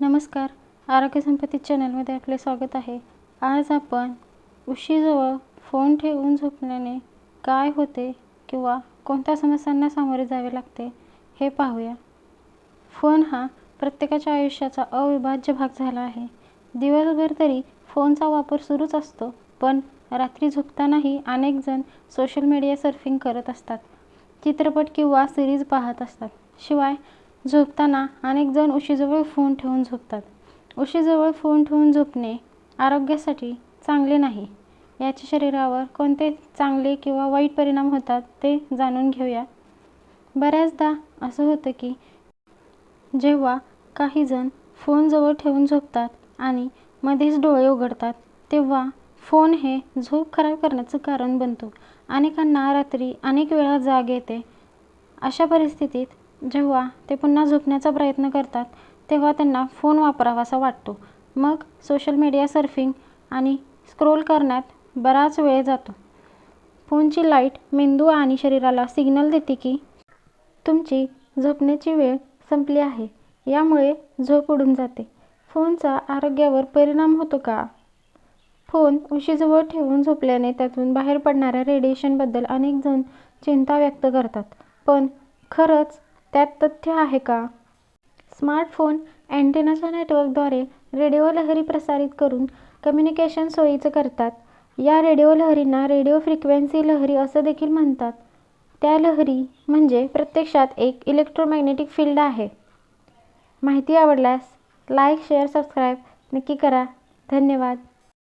नमस्कार. आरोग्य संपत्ती चॅनलमध्ये आपले स्वागत आहे. आज आपण उशीजवळ फोन ठेवून झोपल्याने काय होते किंवा कोणत्या समस्यांना सामोरे जावे लागते हे पाहूया. फोन हा प्रत्येकाच्या आयुष्याचा अविभाज्य भाग झाला आहे. दिवसभर तरी फोनचा वापर सुरूच असतो पण रात्री झोपतानाही अनेक जण सोशल मीडिया सर्फिंग करत असतात. चित्रपट किंवा सिरीज पाहत असतात. शिवाय झोपताना अनेक जण उशीजवळ फोन ठेवून झोपतात. उशीजवळ फोन ठेवून झोपणे आरोग्यासाठी चांगले नाही. याचे शरीरावर कोणते चांगले किंवा वाईट परिणाम होतात ते जाणून घेऊया. बऱ्याचदा असं होतं की जेव्हा काही जण फोन जवळ ठेवून झोपतात आणि मध्येच डोळे उघडतात तेव्हा फोन हे झोप खराब करण्याचं कारण बनतो. अनेकांना रात्री अनेक वेळा जाग येते. अशा परिस्थितीत जेव्हा ते पुन्हा झोपण्याचा प्रयत्न करतात तेव्हा त्यांना फोन वापरावासा वाटतो. मग सोशल मीडिया सर्फिंग आणि स्क्रोल करण्यात बराच वेळ जातो. फोनची लाइट मेंदू आणि शरीराला सिग्नल देते की तुमची झोपण्याची वेळ संपली आहे. यामुळे झोप उडून जाते. फोनचा आरोग्यावर परिणाम होतो का? फोन उशीजवळ ठेवून झोपल्याने त्यातून बाहेर पडणाऱ्या रेडिएशनबद्दल अनेक जण चिंता व्यक्त करतात. पण खरंच त्यात तथ्य आहे का? स्मार्टफोन अँटेनाच्या नेटवर्कद्वारे रेडिओ लहरी प्रसारित करून कम्युनिकेशन सोयीचं करतात. या रेडिओ लहरींना रेडिओ फ्रिक्वेन्सी लहरी असं देखील म्हणतात. त्या लहरी म्हणजे प्रत्यक्षात एक इलेक्ट्रोमॅग्नेटिक फील्ड आहे. माहिती आवडल्यास लाईक शेअर सबस्क्राईब नक्की करा. धन्यवाद.